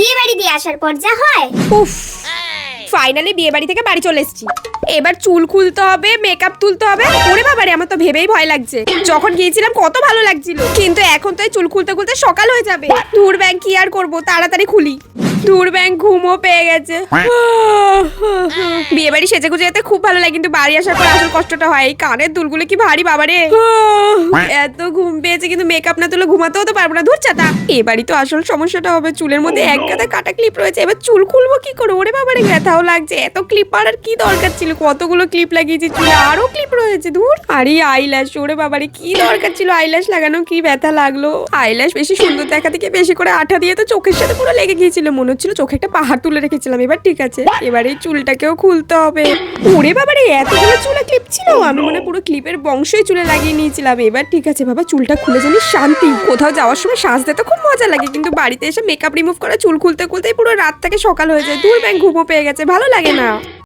বিয়ে দিয়ে আসার পর যা হয়। উফ। ফাইনালি বিয়ে বাড়ি থেকে বাড়ি চলে এসেছি। এবার চুল খুলতে হবে মেকআপ তুলতে হবে। ওরে বাবারে, আমার তো ভেবেই ভয় লাগছে। যখন গিয়েছিলাম কত ভালো লাগছিল। কিন্তু এখন তো চুল খুলতে খুলতে সকাল হয়ে যাবে। দূর ব্যাংক কি আর করব? তাড়াতাড়ি খুলি। দূর ব্যাংক ঘুমও পেয়ে গেছে। বিয়ে বাড়ি সেজে গুজে যেতে খুব ভালো লাগে, কিন্তু বাড়ি আসার পর আসল কষ্টটা হয়। এই কানের দুলগুলো কি ভারী বাবারে। এত ঘুম পেয়েছে, কিন্তু মেকআপ না তুলে ঘুমাতেও তো পারব না। ধর চাতা। এবারই তো আসল সমস্যাটা হবে। চুলের মধ্যে এক গাদা কাটা ক্লিপ রয়েছে। এবার চুল খুলবো কি করে? ওরে বাবারে ব্যথাও লাগছে। এত ক্লিপ আর কি দরকার ছিল? কতগুলো ক্লিপ লাগিয়েছি? চুলে আরও ক্লিপ রয়েছে দূর আরে আইল্যাশ ওরে বাবারে কি দরকার ছিল আইল্যাশ লাগানো? কি ব্যথা লাগল? আইল্যাশ বেশি সুন্দর দেখা থেকে বেশি করে আঠা দিয়ে তো চোখের সাথে পুরো লেগে গিয়েছিল। মনে হচ্ছিল চোখে একটা পাহাড় তুলে রেখেছিলাম। এবার ঠিক আছে এবার এই চুলটাকেও খুলতে হবে। ওরে বাবারে এতগুলো চুলে ক্লিপ ছিল? আমি মনে পুরো ক্লিপের বংশই চুলে লাগিয়ে নিয়েছিলাম। এবার ঠিক আছে বাবা চুলটা খুলে জানি শান্তি। কোথাও যাওয়ার সময় সাজতে তো খুব মজা লাগে কিন্তু বাড়িতে এসে মেকআপ রিমুভ করে চুল খুলতে খুলতেই পুরো রাত থেকে সকাল হয়ে যায়। দূর ব্যাংক ঘুমো পেয়ে গেছে ভালো লাগে না।